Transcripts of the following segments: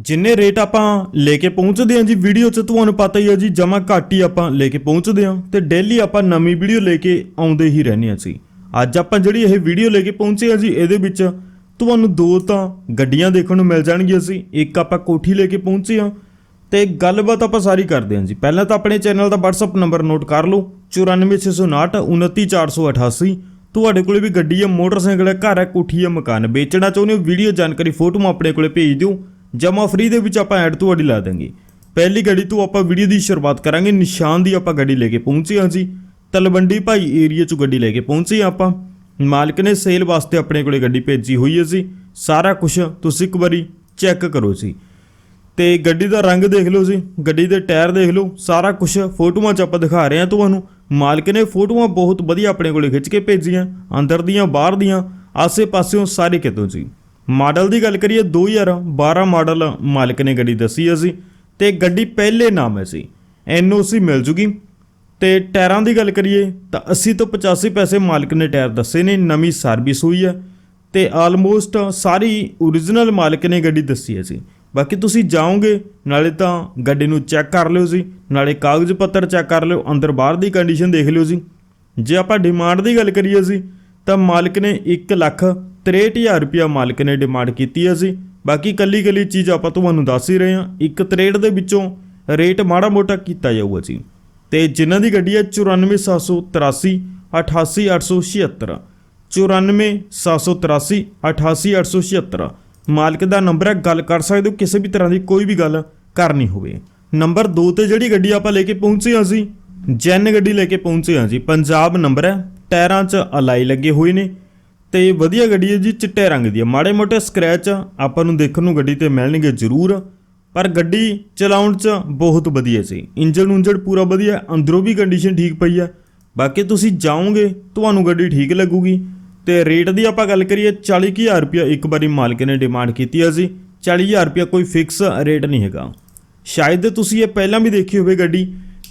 ਜਿੰਨੇ ਰੇਟ ਆਪਾਂ ਲੈ ਕੇ ਪਹੁੰਚਦੇ ਹਾਂ ਜੀ ਵੀਡੀਓ 'ਚ ਤੁਹਾਨੂੰ ਪਤਾ ਹੀ ਆ ਜੀ, ਜਮਾ ਘੱਟ ਹੀ ਆਪਾਂ ਲੈ ਕੇ ਪਹੁੰਚਦੇ ਹਾਂ ਤੇ ਡੇਲੀ ਆਪਾਂ ਨਵੀਂ ਵੀਡੀਓ ਲੈ ਕੇ ਆਉਂਦੇ ਹੀ ਰਹਿੰਦੇ ਹਾਂ ਸੀ ਅੱਜ ਆਪਾਂ ਜਿਹੜੀ ਇਹ ਵੀਡੀਓ ਲੈ ਕੇ ਪਹੁੰਚੇ ਹਾਂ ਜੀ, ਇਹਦੇ ਵਿੱਚ ਤੁਹਾਨੂੰ ਦੋ ਤਾਂ ਗੱਡੀਆਂ ਦੇਖਣ ਨੂੰ ਮਿਲ ਜਾਣਗੀਆਂ ਸੀ ਇੱਕ ਆਪਾਂ ਕੋਠੀ ਲੈ ਕੇ ਪਹੁੰਚੇ ਹਾਂ ਤੇ ਗੱਲਬਾਤ ਆਪਾਂ ਸਾਰੀ ਕਰਦੇ ਹਾਂ ਜੀ। ਪਹਿਲਾਂ ਤਾਂ ਆਪਣੇ ਚੈਨਲ ਦਾ WhatsApp ਨੰਬਰ ਨੋਟ ਕਰ ਲਓ 94659 29488 ਤੁਹਾਡੇ ਕੋਲੇ ਵੀ ਗੱਡੀ ਹੈ, ਮੋਟਰਸਾਈਕਲ ਹੈ, ਘਰ ਹੈ, ਕੋਠੀ ਹੈ, ਮਕਾਨ ਵੇਚਣਾ ਚਾਹੁੰਦੇ ਹੋ ਵੀਡੀਓ ਜਾਣਕਾਰੀ ਫੋਟੋ ਆਪਣੇ ਕੋਲੇ ਭੇਜ ਦਿਓ। ਜਮਾ ਫਰੀ ਦੇ ਵਿੱਚ ਆਪਾਂ ਐਡ ਤੁਹਾਡੀ ਲਾ ਦਾਂਗੇ ਪਹਿਲੀ ਗੱਡੀ ਤੋਂ ਆਪਾਂ ਵੀਡੀਓ ਦੀ ਸ਼ੁਰੂਆਤ ਕਰਾਂਗੇ, ਨਿਸ਼ਾਨ ਦੀ ਆਪਾਂ ਗੱਡੀ ਲੈ ਕੇ ਪਹੁੰਚੇ ਹਾਂ ਜੀ। ਤਲਵੰਡੀ ਭਾਈ ਏਰੀਆ ਚੋਂ ਗੱਡੀ ਲੈ ਕੇ ਪਹੁੰਚੇ ਹਾਂ ਆਪਾਂ। ਮਾਲਕ ਨੇ ਸੇਲ ਵਾਸਤੇ ਆਪਣੇ ਕੋਲੇ ਗੱਡੀ ਭੇਜੀ ਹੋਈ ਹੈ ਜੀ। ਸਾਰਾ ਕੁਝ ਤੁਸੀਂ ਇੱਕ ਵਾਰੀ ਚੈੱਕ ਕਰੋ ਜੀ। ਤੇ ਗੱਡੀ ਦਾ ਰੰਗ ਦੇਖ ਲਓ ਜੀ, ਗੱਡੀ ਦੇ ਟਾਇਰ ਦੇਖ ਲਓ, ਸਾਰਾ ਕੁਝ ਫੋਟੋਆਂ 'ਚ ਆਪਾਂ ਦਿਖਾ ਰਹੇ ਹਾਂ ਤੁਹਾਨੂੰ। ਮਾਲਕ ਨੇ ਫੋਟੋਆਂ ਬਹੁਤ ਵਧੀਆ ਆਪਣੇ ਕੋਲੇ ਖਿੱਚ ਕੇ ਭੇਜੀਆਂ, ਅੰਦਰ ਦੀਆਂ, ਬਾਹਰ ਦੀਆਂ, ਆਸੇ-ਪਾਸਿਓਂ ਸਾਰੇ ਕਿਤੋਂ ਜੀ। ਮਾਡਲ ਦੀ ਗੱਲ ਕਰੀਏ 2012 ਮਾਡਲ ਮਾਲਕ ਨੇ ਗੱਡੀ ਦੱਸੀ ਅਸੀਂ ਤੇ ਗੱਡੀ ਪਹਿਲੇ ਨਾਮ ਹੈ ਸੀ ਐਨਓਸੀ ਮਿਲ ਜੂਗੀ। ਤੇ ਟਾਇਰਾਂ ਦੀ ਗੱਲ ਕਰੀਏ ਤਾਂ 80 ਤੋਂ 85 ਪੈਸੇ ਮਾਲਕ ਨੇ ਟਾਇਰ ਦੱਸੇ ਨੇ, ਨਵੀਂ ਸਰਵਿਸ ਹੋਈ ਹੈ ਤੇ ਆਲਮੋਸਟ ਸਾਰੀ origignal ਮਾਲਕ ਨੇ ਗੱਡੀ ਦੱਸੀ ਹੈ ਸੀ ਬਾਕੀ ਤੁਸੀਂ ਜਾਓਗੇ, ਨਾਲੇ ਤਾਂ ਗੱਡੀ ਨੂੰ ਚੈੱਕ ਕਰ ਲਿਓ ਜੀ, ਨਾਲੇ ਕਾਗਜ਼ ਪੱਤਰ ਚੈੱਕ ਕਰ ਲਿਓ, ਅੰਦਰ ਬਾਹਰ ਦੀ ਕੰਡੀਸ਼ਨ ਦੇਖ ਲਿਓ ਜੀ। ਜੇ ਆਪਾਂ ਡਿਮਾਂਡ ਦੀ ਗੱਲ ਕਰੀਏ ਜੀ, ਤਾਂ ਮਾਲਕ ਨੇ 1 ਲੱਖ 63000 ਰੁਪਇਆ ਮਾਲਕ ਨੇ ਡਿਮਾਂਡ ਕੀਤੀ ਹੈ ਜੀ। ਬਾਕੀ ਕੱਲੀ ਕੱਲੀ ਚੀਜ਼ ਆਪਾਂ ਤੁਹਾਨੂੰ ਦੱਸ ਹੀ ਰਹੇ ਹਾਂ, ਇੱਕ 63 ਦੇ ਵਿੱਚੋਂ ਰੇਟ ਮਾੜਾ ਮੋਟਾ ਕੀਤਾ ਜਾਊਗਾ ਜੀ। ਤੇ ਜਿਨ੍ਹਾਂ ਦੀ ਗੱਡੀ ਹੈ 94783 88876 94783 88876 ਮਾਲਕ ਦਾ ਨੰਬਰ ਹੈ, ਗੱਲ ਕਰ ਸਕਦੇ ਹੋ, ਕਿਸੇ ਵੀ ਤਰ੍ਹਾਂ ਦੀ ਕੋਈ ਵੀ ਗੱਲ ਕਰਨੀ ਹੋਵੇ। ਨੰਬਰ 2 ਤੇ ਜਿਹੜੀ ਗੱਡੀ ਆਪਾਂ ਲੈ ਕੇ ਪਹੁੰਚੇ ਹਾਂ ਜੀ, ਜੈਨ ਗੱਡੀ ਲੈ ਕੇ ਪਹੁੰਚੇ ਹਾਂ ਜੀ, ਪੰਜਾਬ ਨੰਬਰ ਹੈ, ਟਾਇਰਾਂ 'ਚ ਅਲਾਈ ਲੱਗੇ ਹੋਏ ਨੇ। ਤੇ ਵਧੀਆ ਗੱਡੀ ਹੈ ਜੀ, ਚਿੱਟੇ ਰੰਗ ਦੀ ਹੈ। ਮਾੜੇ ਮੋਟੇ ਸਕ੍ਰੈਚ ਆਪਾਂ ਨੂੰ ਦੇਖਣ ਨੂੰ ਗੱਡੀ ਤੇ ਮਿਲਣਗੇ ਜ਼ਰੂਰ, ਪਰ ਗੱਡੀ ਚਲਾਉਣ 'ਚ ਬਹੁਤ ਵਧੀਆ ਸੀ। ਇੰਜਨ ਉਂਜਨ ਪੂਰਾ ਵਧੀਆ, ਅੰਦਰੋਂ ਵੀ ਕੰਡੀਸ਼ਨ ਠੀਕ ਪਈ ਆ ਬਾਕੀ ਤੁਸੀਂ ਜਾਓਗੇ, ਤੁਹਾਨੂੰ ਗੱਡੀ ਠੀਕ ਲੱਗੂਗੀ। ਤੇ ਰੇਟ ਦੀ ਆਪਾਂ ਗੱਲ ਕਰੀਏ 40000 ਰੁਪਇਆ ਇੱਕ ਵਾਰੀ ਮਾਲਕ ਨੇ ਡਿਮਾਂਡ ਕੀਤੀ ਹੈ ਜੀ। 40000 ਰੁਪਇਆ ਕੋਈ ਫਿਕਸ ਰੇਟ ਨਹੀਂ ਹੈਗਾ। ਸ਼ਾਇਦ ਤੁਸੀਂ ਇਹ ਪਹਿਲਾਂ ਵੀ ਦੇਖੀ ਹੋਵੇ ਗੱਡੀ,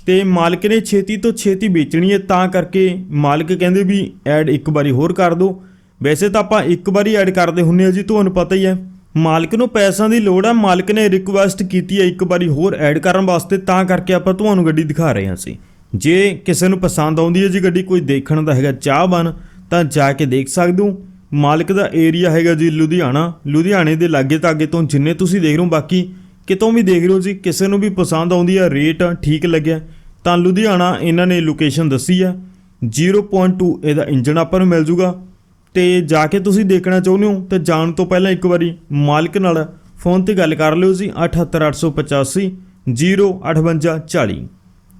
ਤੇ ਮਾਲਕ ਨੇ ਛੇਤੀ ਤੋਂ ਛੇਤੀ ਵੇਚਣੀ ਹੈ, ਤਾਂ ਕਰਕੇ ਮਾਲਕ ਕਹਿੰਦੇ ਵੀ ਐਡ ਇੱਕ ਵਾਰੀ ਹੋਰ ਕਰ ਦਿਓ। ਵੈਸੇ ਤਾਂ ਆਪਾਂ ਇੱਕ ਵਾਰੀ ਐਡ ਕਰਦੇ ਹੁੰਨੇ ਆ ਜੀ, ਤੁਹਾਨੂੰ ਪਤਾ ਹੀ ਹੈ। ਮਾਲਕ ਨੂੰ ਪੈਸਿਆਂ ਦੀ ਲੋੜ ਹੈ ਮਾਲਕ ਨੇ ਰਿਕੁਐਸਟ ਕੀਤੀ ਹੈ ਇੱਕ ਵਾਰੀ ਹੋਰ ਐਡ ਕਰਨ ਵਾਸਤੇ, ਤਾਂ ਕਰਕੇ ਆਪਾਂ ਤੁਹਾਨੂੰ ਗੱਡੀ ਦਿਖਾ ਰਹੇ ਹਾਂ ਸੀ ਜੇ ਕਿਸੇ ਨੂੰ ਪਸੰਦ ਆਉਂਦੀ ਹੈ ਜੀ ਗੱਡੀ, ਕੋਈ ਦੇਖਣ ਦਾ ਹੈਗਾ ਚਾਹਵਾਨ, ਤਾਂ ਜਾ ਕੇ ਦੇਖ ਸਕਦੇ ਹੋ। ਮਾਲਕ ਦਾ ਏਰੀਆ ਹੈਗਾ ਜੀ ਲੁਧਿਆਣਾ। ਲੁਧਿਆਣੇ ਦੇ ਲਾਗੇ ਤਾਗੇ ਤੋਂ ਜਿੰਨੇ ਤੁਸੀਂ ਦੇਖ ਰਹੇ ਹੋ, ਬਾਕੀ ਕਿਤੋਂ ਵੀ ਦੇਖ ਰਹੇ ਹੋ ਜੀ, ਕਿਸੇ ਨੂੰ ਵੀ ਪਸੰਦ ਆਉਂਦੀ ਹੈ ਰੇਟ ਠੀਕ ਲੱਗਿਆ, ਤਾਂ ਲੁਧਿਆਣਾ ਇਹਨਾਂ ਨੇ ਲੋਕੇਸ਼ਨ ਦੱਸੀ ਆ 0.2 ਇਹਦਾ ਇੰਜਨ ਆਪਾਂ ਨੂੰ ਮਿਲ ਜੂਗਾ। ਤੇ ਜਾ ਕੇ ਤੁਸੀਂ ਦੇਖਣਾ ਚਾਹੁੰਦੇ ਹੋ, ਤੇ ਜਾਣ ਤੋਂ ਪਹਿਲਾਂ ਇੱਕ ਵਾਰੀ ਮਾਲਕ ਨਾਲ ਫੋਨ ਤੇ ਗੱਲ ਕਰ ਲਿਓ ਜੀ 78885 05840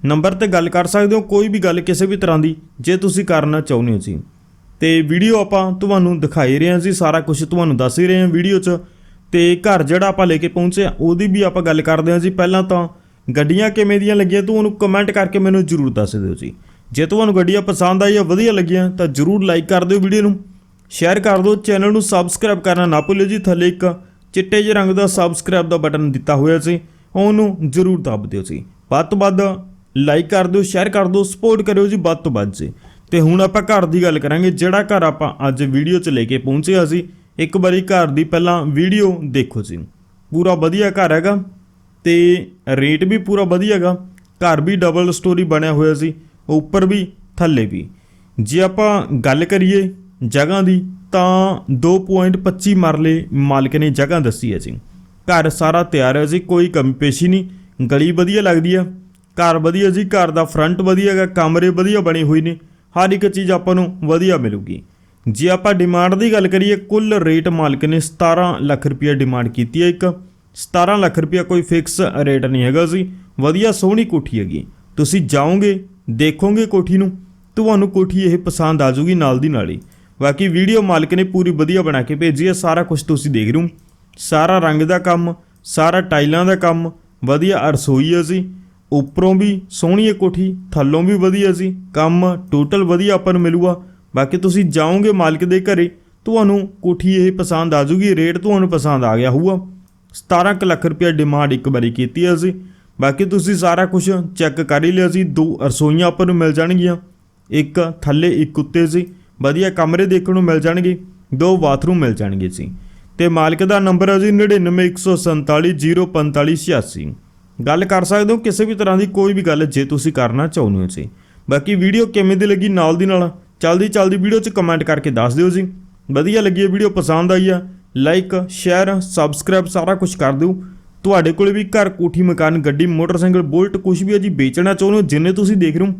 ਨੰਬਰ ਤੇ ਗੱਲ ਕਰ ਸਕਦੇ ਹੋ, ਕੋਈ ਵੀ ਗੱਲ ਕਿਸੇ ਵੀ ਤਰ੍ਹਾਂ ਦੀ, ਜੇ ਤੁਸੀਂ ਕਰਨਾ ਚਾਹੁੰਦੇ ਹੋ ਜੀ। ਤੇ ਵੀਡੀਓ ਆਪਾਂ ਤੁਹਾਨੂੰ ਦਿਖਾਈ ਰਹੇ ਹਾਂ ਜੀ, ਸਾਰਾ ਕੁਝ ਤੁਹਾਨੂੰ ਦੱਸ ਹੀ ਰਹੇ ਹਾਂ ਵੀਡੀਓ 'ਚ। ਤੇ ਘਰ ਜਿਹੜਾ ਆਪਾਂ ਲੈ ਕੇ ਪਹੁੰਚੇ ਆ ਉਹਦੀ ਵੀ ਆਪਾਂ ਗੱਲ ਕਰਦੇ ਹਾਂ ਜੀ। ਪਹਿਲਾਂ ਤਾਂ ਗੱਡੀਆਂ ਕਿਵੇਂ ਦੀਆਂ ਲੱਗੀਆਂ, ਤੂੰ ਉਹਨੂੰ ਕਮੈਂਟ ਕਰਕੇ ਮੈਨੂੰ ਜਰੂਰ ਦੱਸ ਦਿਓ ਜੀ। ਜੇ ਤੁਹਾਨੂੰ ਗੱਡੀਆਂ ਪਸੰਦ ਆਈਆਂ, ਵਧੀਆ ਲੱਗੀਆਂ, ਤਾਂ ਜਰੂਰ ਲਾਈਕ ਕਰ ਦਿਓ ਵੀਡੀਓ ਨੂੰ। ਸ਼ੇਅਰ ਕਰ ਦਿਓ, ਚੈਨਲ ਨੂੰ ਸਬਸਕ੍ਰਾਈਬ ਕਰਨਾ ਨਾ ਭੁੱਲਿਓ ਜੀ। ਥੱਲੇ ਇੱਕ ਚਿੱਟੇ ਜਿਹੇ ਰੰਗ ਦਾ ਸਬਸਕ੍ਰਾਈਬ ਦਾ ਬਟਨ ਦਿੱਤਾ ਹੋਇਆ ਸੀ, ਉਹਨੂੰ ਜਰੂਰ ਦਬ ਦਿਓ ਜੀ। ਵੱਧ ਤੋਂ ਵੱਧ ਲਾਈਕ ਕਰ ਦਿਓ ਸ਼ੇਅਰ ਕਰ ਦਿਓ ਸਪੋਰਟ ਕਰਿਓ ਜੀ ਵੱਧ ਤੋਂ ਵੱਧ ਜੀ। ਤੇ ਹੁਣ ਆਪਾਂ ਘਰ ਦੀ ਗੱਲ ਕਰਾਂਗੇ, ਜਿਹੜਾ ਘਰ ਆਪਾਂ ਅੱਜ ਵੀਡੀਓ 'ਚ ਲੈ ਕੇ ਪਹੁੰਚੇ ਹਾਂ ਸੀ, ਇੱਕ ਵਾਰੀ ਘਰ ਦੀ ਪਹਿਲਾਂ ਵੀਡੀਓ ਦੇਖੋ ਜੀ। ਪੂਰਾ ਵਧੀਆ ਘਰ ਹੈਗਾ ਤੇ ਰੇਟ ਵੀ ਪੂਰਾ ਵਧੀਆ ਹੈਗਾ, ਘਰ ਵੀ ਡਬਲ ਸਟੋਰੀ ਬਣਿਆ ਹੋਇਆ ਸੀ, ਉੱਪਰ ਵੀ, ਥੱਲੇ ਵੀ। ਜੇ ਆਪਾਂ ਗੱਲ ਕਰੀਏ ਜਗ੍ਹਾ ਦੀ, ਤਾਂ 2.25 ਮਰਲੇ ਮਾਲਕ ਨੇ ਜਗ੍ਹਾ ਦੱਸੀ ਹੈ ਜੀ। ਘਰ ਸਾਰਾ ਤਿਆਰ ਹੈ ਜੀ, ਕੋਈ ਕਮੀ ਪੇਸ਼ੀ ਨਹੀਂ। ਗਲੀ ਵਧੀਆ ਲੱਗਦੀ ਆ ਘਰ ਵਧੀਆ ਜੀ, ਘਰ ਦਾ ਫਰੰਟ ਵਧੀਆ ਹੈਗਾ, ਕਮਰੇ ਵਧੀਆ ਬਣੇ ਹੋਏ ਨੇ। ਹਰ ਇੱਕ ਚੀਜ਼ ਆਪਾਂ ਨੂੰ ਵਧੀਆ ਮਿਲੂਗੀ। ਜੇ ਆਪਾਂ ਡਿਮਾਂਡ ਦੀ ਗੱਲ ਕਰੀਏ, ਕੁੱਲ ਰੇਟ ਮਾਲਕ ਨੇ 17 ਲੱਖ ਰੁਪਏ ਡਿਮਾਂਡ ਕੀਤੀ ਹੈ ਇੱਕ। 17 ਲੱਖ ਰੁਪਏ ਕੋਈ ਫਿਕਸ ਰੇਟ ਨਹੀਂ ਹੈਗਾ ਜੀ। ਵਧੀਆ ਸੋਹਣੀ ਕੋਠੀ ਹੈਗੀ। ਤੁਸੀਂ ਜਾਓਗੇ, ਦੇਖੋਗੇ ਕੋਠੀ ਨੂੰ, ਤੁਹਾਨੂੰ ਕੋਠੀ ਇਹ ਪਸੰਦ ਆ ਜਾਊਗੀ ਨਾਲ ਦੀ ਨਾਲ ਹੀ। ਬਾਕੀ ਵੀਡੀਓ ਮਾਲਕ ਨੇ ਪੂਰੀ ਵਧੀਆ ਬਣਾ ਕੇ ਭੇਜੀ ਹੈ, ਸਾਰਾ ਕੁਝ ਤੁਸੀਂ ਦੇਖ ਰਹੇ ਹੋ। ਸਾਰਾ ਰੰਗ ਦਾ ਕੰਮ, ਸਾਰਾ ਟਾਈਲਾਂ ਦਾ ਕੰਮ, ਵਧੀਆ ਰਸੋਈ ਹੈ ਜੀ। ਉੱਪਰੋਂ ਵੀ ਸੋਹਣੀ ਹੈ ਕੋਠੀ, ਥੱਲੋਂ ਵੀ ਵਧੀਆ ਸੀ ਕੰਮ ਟੋਟਲ ਵਧੀਆ ਆਪਾਂ ਨੂੰ ਮਿਲੂਗਾ। ਬਾਕੀ ਤੁਸੀਂ ਜਾਓਗੇ ਮਾਲਕ ਦੇ ਘਰੇ, ਤੁਹਾਨੂੰ ਕੋਠੀ ਇਹ ਪਸੰਦ ਆ ਜੂਗੀ, ਰੇਟ ਤੁਹਾਨੂੰ ਪਸੰਦ ਆ ਗਿਆ ਹੋਊਗਾ। 17 ਕੁ ਲੱਖ ਰੁਪਏ ਡਿਮਾਂਡ ਇੱਕ ਵਾਰੀ ਕੀਤੀ ਹੈ ਜੀ। ਬਾਕੀ ਤੁਸੀਂ ਸਾਰਾ ਕੁਝ ਚੈੱਕ ਕਰ ਹੀ ਲਿਆ ਸੀ ਦੋ ਰਸੋਈਆਂ ਆਪਾਂ ਨੂੰ ਮਿਲ ਜਾਣਗੀਆਂ। ਇੱਕ ਥੱਲੇ, ਇੱਕ ਉੱਤੇ ਸੀ ਵਧੀਆ ਕਮਰੇ ਦੇਖਣ ਨੂੰ ਮਿਲ ਜਾਣਗੇ, ਦੋ ਬਾਥਰੂਮ ਮਿਲ ਜਾਣਗੇ ਸੀ ਤੇ ਮਾਲਕ ਦਾ ਨੰਬਰ ਹੈ ਜੀ 9914704586 ਗੱਲ ਕਰ ਸਕਦੇ ਹੋ ਕਿਸੇ ਵੀ ਤਰ੍ਹਾਂ ਦੀ ਕੋਈ ਵੀ ਗੱਲ ਜੇ ਤੁਸੀਂ ਕਰਨਾ ਚਾਹੁੰਦੇ ਹੋ ਜੀ। ਬਾਕੀ ਵੀਡੀਓ ਕਿਵੇਂ ਦੀ ਲੱਗੀ ਨਾਲ ਦੀ ਨਾਲ, ਚਲਦੀ ਚਲਦੀ ਵੀਡੀਓ 'ਚ ਕਮੈਂਟ ਕਰਕੇ ਦੱਸ ਦਿਓ ਜੀ। ਵਧੀਆ ਲੱਗੀ ਹੈ ਵੀਡੀਓ, ਪਸੰਦ ਆਈ ਆ ਲਾਈਕ ਸ਼ੇਅਰ ਸਬਸਕ੍ਰਾਈਬ ਸਾਰਾ ਕੁਝ ਕਰ ਦਿਓ। ਤੁਹਾਡੇ ਕੋਲ ਵੀ ਘਰ ਕੋਠੀ ਮਕਾਨ, ਗੱਡੀ, ਮੋਟਰਸਾਈਕਲ, ਬੁਲਟ ਕੁਝ ਵੀ ਹੈ ਜੀ, ਵੇਚਣਾ ਚਾਹੁੰਦੇ ਹੋ, ਜਿੰਨੇ ਤੁਸੀਂ ਦੇਖ ਰਹੇ ਹੋ,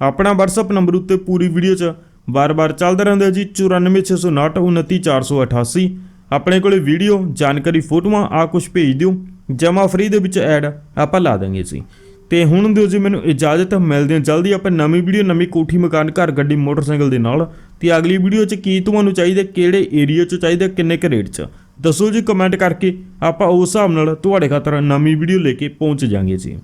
ਆਪਣਾ WhatsApp ਨੰਬਰ ਉੱਤੇ ਪੂਰੀ ਵੀਡੀਓ 'ਚ ਵਾਰ ਵਾਰ ਚੱਲਦਾ ਰਹਿੰਦਾ ਜੀ। 9469 29488 ਆਪਣੇ ਕੋਲੇ ਵੀਡੀਓ ਜਾਣਕਾਰੀ, ਫੋਟੋਆਂ ਆ ਕੁਝ ਭੇਜ ਦਿਓ। ਜਮਾ ਫ੍ਰੀ ਦੇ ਵਿੱਚ ਐਡ ਆਪਾਂ ਲਾ ਦਾਂਗੇ ਜੀ। ਤੇ ਹੁਣ ਦਿਓ ਜੀ ਮੈਨੂੰ ਇਜਾਜ਼ਤ। ਮਿਲਦੇ ਹਾਂ ਜਲਦੀ ਆਪਾਂ ਨਵੀਂ ਵੀਡੀਓ ਨਵੀਂ ਕੋਠੀ, ਮਕਾਨ, ਘਰ, ਗੱਡੀ, ਮੋਟਰਸਾਈਕਲ ਦੇ ਨਾਲ। ਤੇ ਅਗਲੀ ਵੀਡੀਓ 'ਚ ਕੀ ਤੁਹਾਨੂੰ ਚਾਹੀਦਾ, ਕਿਹੜੇ ਏਰੀਆ 'ਚ ਚਾਹੀਦਾ, ਕਿੰਨੇ ਕੁ ਰੇਟ 'ਚ? ਦੱਸੋ ਜੀ ਕਮੈਂਟ ਕਰਕੇ। ਆਪਾਂ ਉਸ ਹਿਸਾਬ ਨਾਲ ਤੁਹਾਡੇ ਖਾਤਰ ਨਵੀਂ ਵੀਡੀਓ ਲੈ ਕੇ ਪਹੁੰਚ ਜਾਾਂਗੇ ਜੀ।